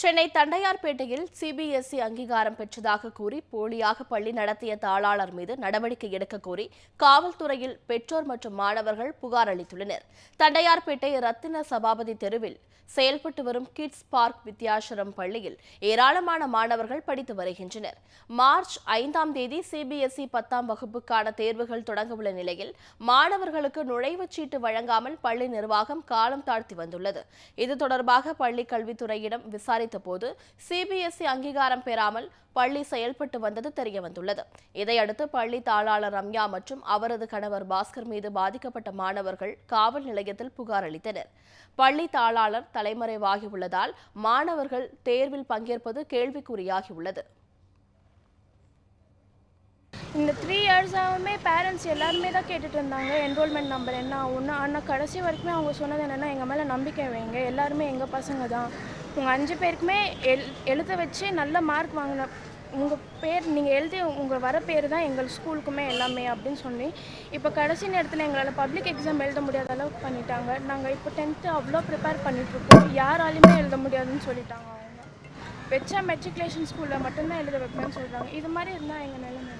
Chennai தண்டையார்பேட்டையில் CBSE அங்கீகாரம் பெற்றதாக கூறி போலியாக பள்ளி நடத்திய தாளாளர் மீது நடவடிக்கை எடுக்க கோரி காவல்துறையில் பெற்றோர் மற்றும் மாணவர்கள் புகார் அளித்துள்ளனர். தண்டையார்பேட்டை ரத்தின சபாபதி தெருவில் செயல்பட்டு வரும் கிட்ஸ் பார்க் வித்யாசரம் பள்ளியில் ஏராளமான மாணவர்கள் படித்து வருகின்றனர். மார்ச் ஐந்தாம் தேதி சிபிஎஸ்இ பத்தாம் வகுப்புக்கான தேர்வுகள் தொடங்கவுள்ள நிலையில் மாணவர்களுக்கு நுழைவுச் சீட்டு வழங்காமல் பள்ளி நிர்வாகம் காலம் தாழ்த்தி வந்துள்ளது. இது தொடர்பாக பள்ளி கல்வித்துறையிடம் விசாரித்த போது சிபிஎஸ்இ அங்கீகாரம் பெறாமல் பள்ளி செயல்பட்டு வந்தது தெரிய வந்துள்ளது இதையடுத்து பள்ளி தாளாளர் ரம்யா மற்றும் அவரது கணவர் பாஸ்கர் மீது பாதிக்கப்பட்ட மாணவர்கள் காவல் நிலையத்தில் புகார் அளித்தனர். பள்ளி தாளாளர் தலைமறைவாகியுள்ளதால் மாணவர்கள் தேர்வில் பங்கேற்பது கேள்விக்குறியாகியுள்ளது. இந்த த்ரீ இயர்ஸாகவுமே பேரண்ட்ஸ் எல்லாருமே தான் கேட்டுட்டு இருந்தாங்க. என்ரோல்மெண்ட் நம்பர் என்ன ஆகும்னு. ஆனால் கடைசி வரைக்குமே அவங்க சொன்னது என்னென்னா எங்கள் மேலே நம்பிக்கை வைங்க. எல்லாருமே எங்கள் பசங்க தான். உங்கள் அஞ்சு பேருக்குமே எல் எழுத வச்சு நல்ல மார்க் வாங்கின உங்கள் பேர் நீங்கள் எழுதி உங்கள் வர பேர் தான் எங்கள் ஸ்கூலுக்குமே எல்லாமே அப்படின்னு சொல்லி இப்போ கடைசி நேரத்தில் எங்களால் பப்ளிக் எக்ஸாம் எழுத முடியாத அளவுக்கு பண்ணிட்டாங்க. நாங்கள் இப்போ டென்த்து அவ்வளோ ப்ரிப்பேர் பண்ணிகிட்ருக்கோம் யாராலையுமே எழுத முடியாதுன்னு சொல்லிட்டாங்க அவங்க. வச்சா மெட்ரிகுலேஷன் ஸ்கூலில் மட்டும்தான் எழுத வைப்பேன்னு சொல்கிறாங்க இது மாதிரி இருந்தால் எங்கள் நிலைமை